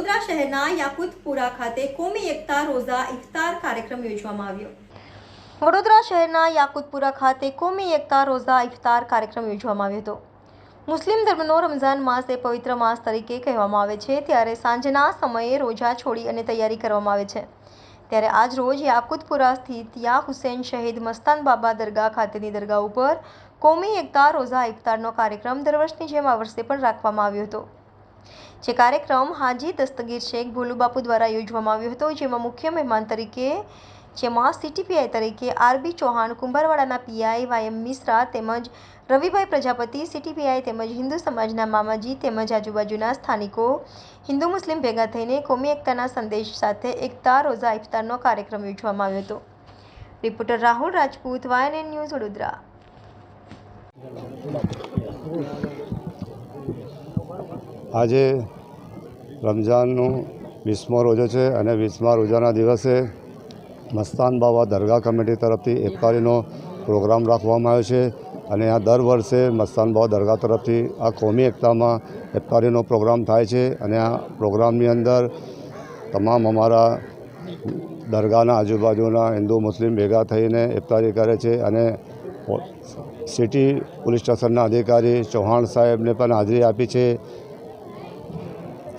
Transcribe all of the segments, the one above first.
શહેરના યાકુતપુરા ખાતે કોમી એકતા રોઝા ઇફતાર કાર્યક્રમ યોજવામાં આવ્યો. વડોદરા શહેરના યાકુતપુરા ખાતે કોમી એકતા રોઝા ઇફતાર કાર્યક્રમ યોજવામાં આવ્યો હતો. મુસ્લિમ ધર્મનો રમઝાન માસ એ પવિત્ર માસ તરીકે કહેવામાં આવે છે, ત્યારે સાંજના સમયે રોજા છોડી અને તૈયારી કરવામાં આવે છે. ત્યારે આજ રોજ યાકુતપુરા સ્થિત યા હુસેન શહીદ મસ્તાન બાબા દરગાહ ખાતેની દરગાહ ઉપર કોમી એકતા રોઝા ઇફતારનો કાર્યક્રમ દર વર્ષની જેમ આ વર્ષે પણ રાખવામાં આવ્યો હતો. જે કાર્યક્રમ હાજી દસ્તગીર શેખ ભોલુબાપુ દ્વારા યોજવામાં આવ્યો હતો, જેમાં મુખ્ય મહેમાન તરીકે, જેમાં સીટીપીઆઈ તરીકે આરબી ચૌહાણ, કુંભારવાડાના પીઆઈ વાયએમ મિશ્રા તેમજ રવિભાઈ પ્રજાપતિ સીટીપીઆઈ તેમજ હિન્દુ સમાજના મામાજી તેમજ આજુબાજુના સ્થાનિકો, હિન્દુ મુસ્લિમ ભેગા થઈને કોમી એકતાના સંદેશ સાથે એકતા, રોઝા, ઇફતારનો કાર્યક્રમ યોજવામાં આવ્યો હતો. Reporter Rahul Rajput, YNN news Vadodara. આજે રમઝાનનું વીસમો રોજો છે અને વીસમા રોજાના દિવસે મસ્તાન બાબા દરગાહ કમિટી તરફથી ઇફતારીનો પ્રોગ્રામ રાખવામાં આવ્યો છે અને આ દર વર્ષે મસ્તાન બાબા દરગાહ તરફથી આ કોમી એકતામાં ઇફતારીનો પ્રોગ્રામ થાય છે અને આ પ્રોગ્રામની અંદર તમામ અમારા દરગાહના આજુબાજુના હિન્દુ, મુસ્લિમ ભેગા થઈને ઇફતારી કરે છે અને સિટી પોલીસ સ્ટેશનના અધિકારી ચૌહાણ સાહેબને પણ હાજરી આપી છે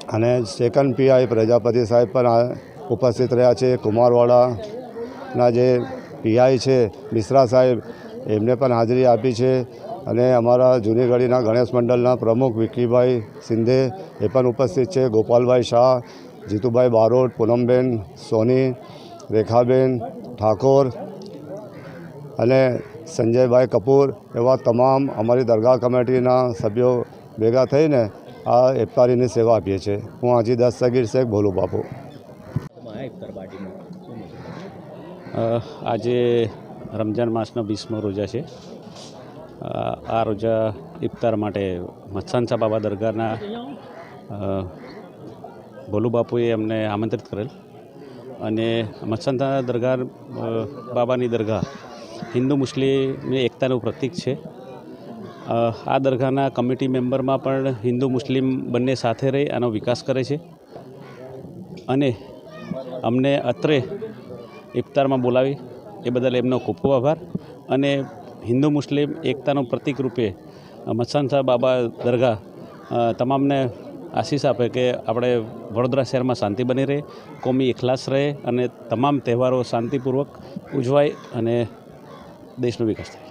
અને સેકન્ડ પીઆઈ પ્રજાપતિ સાહેબ પણ ઉપસ્થિત રહ્યા છે. કુમારવાડાના જે પીઆઈ છે મિશ્રા સાહેબ, એમને પણ હાજરી આપી છે. અને અમારા જૂનીગઢીના ગણેશ મંડળના પ્રમુખ વિક્કીભાઈ સિંધે એ પણ ઉપસ્થિત છે. ગોપાલભાઈ શાહ, જીતુભાઈ બારોટ, પૂનમબેન, સોની, રેખાબેન, ઠાકોર અને સંજયભાઈ કપૂર એવા તમામ અમારી દરગાહ કમિટીના સભ્યો ભેગા થઈને આ ઇફતારીની સેવા આપીએ છીએ. હું હાજી સગીર શેખ ભોલુ બાપુ. આજે રમજાન માસનો વીસમો રોજા છે. આ રોજા ઇફતાર માટે મત્સાનસા બાબા દરગાહના ભોલું બાપુએ અમને આમંત્રિત કરેલ. અને મત્સાનસા દરગાહ બાબાની દરગાહ હિન્દુ મુસ્લિમની એકતાનું પ્રતીક છે. આ દરગાહના કમિટી મેમ્બરમાં પણ હિન્દુ મુસ્લિમ બંને સાથે રહી આનો વિકાસ કરે છે. અને અમને અત્રે ઇફતારમાં બોલાવી, એ બદલ એમનો ખૂબ ખૂબ આભાર. અને હિન્દુ મુસ્લિમ એકતાનું પ્રતિક રૂપે મત્સાનસા બાબા દરગાહ તમામને આશીષ આપે કે આપણે વડોદરા શહેરમાં શાંતિ બની રહે, કોમી એકલાસ રહે અને તમામ તહેવારો શાંતિપૂર્વક ઉજવાય અને દેશનો વિકાસ થાય.